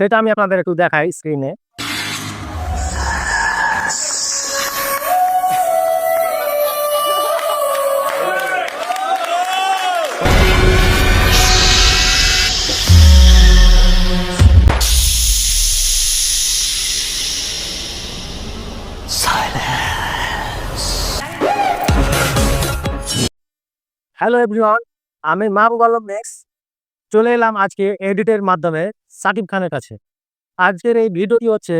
সেটা আমি আপনাদের একটু দেখাই স্ক্রিনে হ্যালো এভরিওয়ান আমি মাহবুব আলম নেক্স চলে এলাম আজকে এডিটের মাধ্যমে সাকিব খানের কাছে। আজকের এই ভিডিওটি হচ্ছে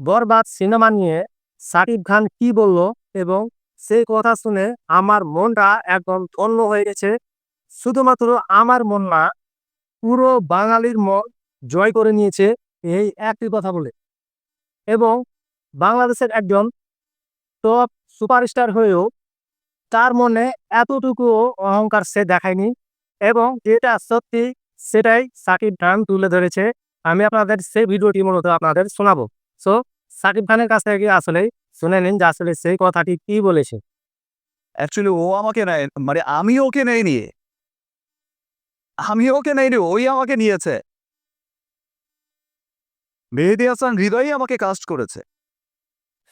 বরবাদ সিনেমা নিয়ে সাকিব খান কি বলল এবং সেই কথা শুনে আমার মনটা একদম ধন্য হয়ে গেছে। শুধুমাত্র আমার মন না, পুরো বাঙালির মন জয় করে নিয়েছে এই একটি কথা বলে। এবং বাংলাদেশের একজন টপ সুপারস্টার হয়েও তার মনে এতটুকুও অহংকার সে দেখায়নি এবং যেটা সত্যি সেটাই সাকিব খান তুলে ধরেছে। আমি আপনাদের সেই ভিডিওটি মূলত আপনাদের শোনাবো। সো সাকিব খানের কাছ থেকে আসলে শুনে নিন যে আসলে সেই কথাটি কি বলেছে। অ্যাকচুয়ালি ও আমাকে নেয় মানে আমি ওকে নেইনি। আমি ওকে নেইনি ওই আমাকে নিয়েছে। মেহেদি হাসান হৃদয়ই আমাকে কাস্ট করেছে।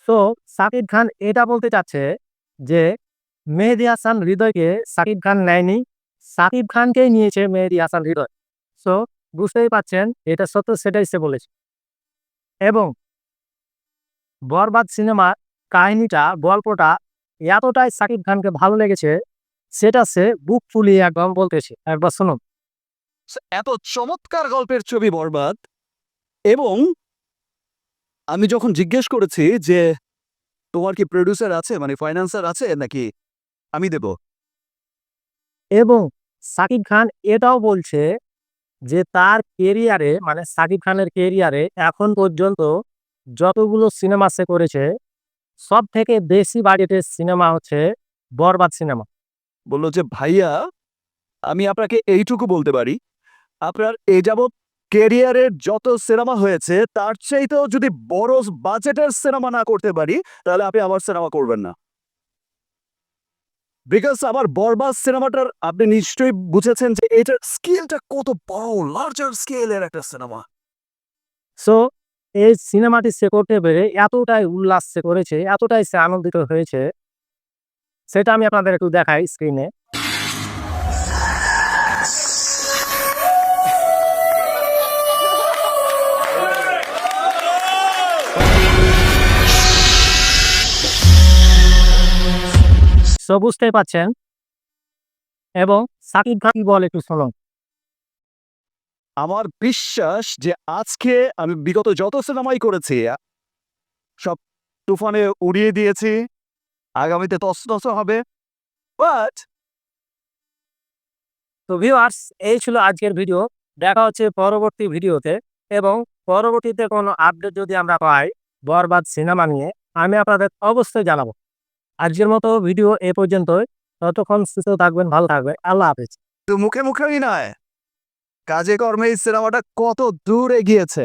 সো সাকিব খান এটা বলতে চাচ্ছে যে মেহেদি হাসান হৃদয়কে সাকিব খান নেয়নি। সাকিব খানকেই নিয়েছে মেহেদি হাসান হৃদয়। সো বুঝতেই পাচ্ছেন এটা সত্য সেটাই সে বলেছে। এবং বরবাদ সিনেমার কাহিনীটা গল্পটা এতটাই সাকিব খানকে ভালো লেগেছে সেটা সে বুক ফুলিয়ে একদম বলতেছে। একবার শুনুন। এত চমৎকার গল্পের ছবি বরবাদ। এবং আমি যখন জিজ্ঞেস করেছি যে তোমার কি প্রডিউসার আছে মানে ফাইন্যান্সার আছে নাকি? আমি দেব। এবং সাকিব খান এটাও বলছে যে তার কেরিয়ারে মানে সাকিব খানের কেরিয়ারে এখন পর্যন্ত যতগুলো সিনেমা সে করেছে সব থেকে বেশি বাজেটের সিনেমা হচ্ছে বরবাদ সিনেমা বলল যে, ভাইয়া, আমি আপনাকে এইটুকু বলতে পারি। আপনার এ যাবৎ কেরিয়ারের যত সিনেমা হয়েছে, তার চাইতেও যদি বড় বাজেটের সিনেমা না করতে পারি, তাহলে আপনি আমার সিনেমা করবেন না। বিকজ আমার বরবাস সিনেমাটার আপনি নিশ্চয়ই বুঝেছেন যে এটার স্কেলটা কত বড় লার্জার স্কেলের একটা সিনেমা। সো এই সিনেমাটি সে করতে পেরে এতটাই উল্লাস করেছে, এতটাই সে আনন্দিত হয়েছে, সেটা আমি আপনাদের একটু দেখাই স্ক্রিনে সো বুঝতেই পাচ্ছেন এবং সাকিব খান কি বলে একটু শুনুন। আমার বিশ্বাস যে আজকে আমি বিগত যত সিনেমাই করেছি সব তুফানে উড়িয়ে দিয়েছি আগামীতে তস তস হবে। বাট তো ভিউয়ার্স এই ছিল আজকের ভিডিও। দেখা হচ্ছে পরবর্তী ভিডিওতে এবং পরবর্তীতে কোনো আপডেট যদি আমরা পাই বরবাদ সিনেমা নিয়ে আমি আপনাদের অবশ্যই জানাব। আজকের মতো ভিডিও এ পর্যন্তই। ততক্ষণ সুস্থ থাকবেন, ভালো থাকবেন। আল্লাহ হাফেজ। মুখে মুখেই নয়, কাজে কর্মে সিনেমাটা কত দূর এগিয়েছে।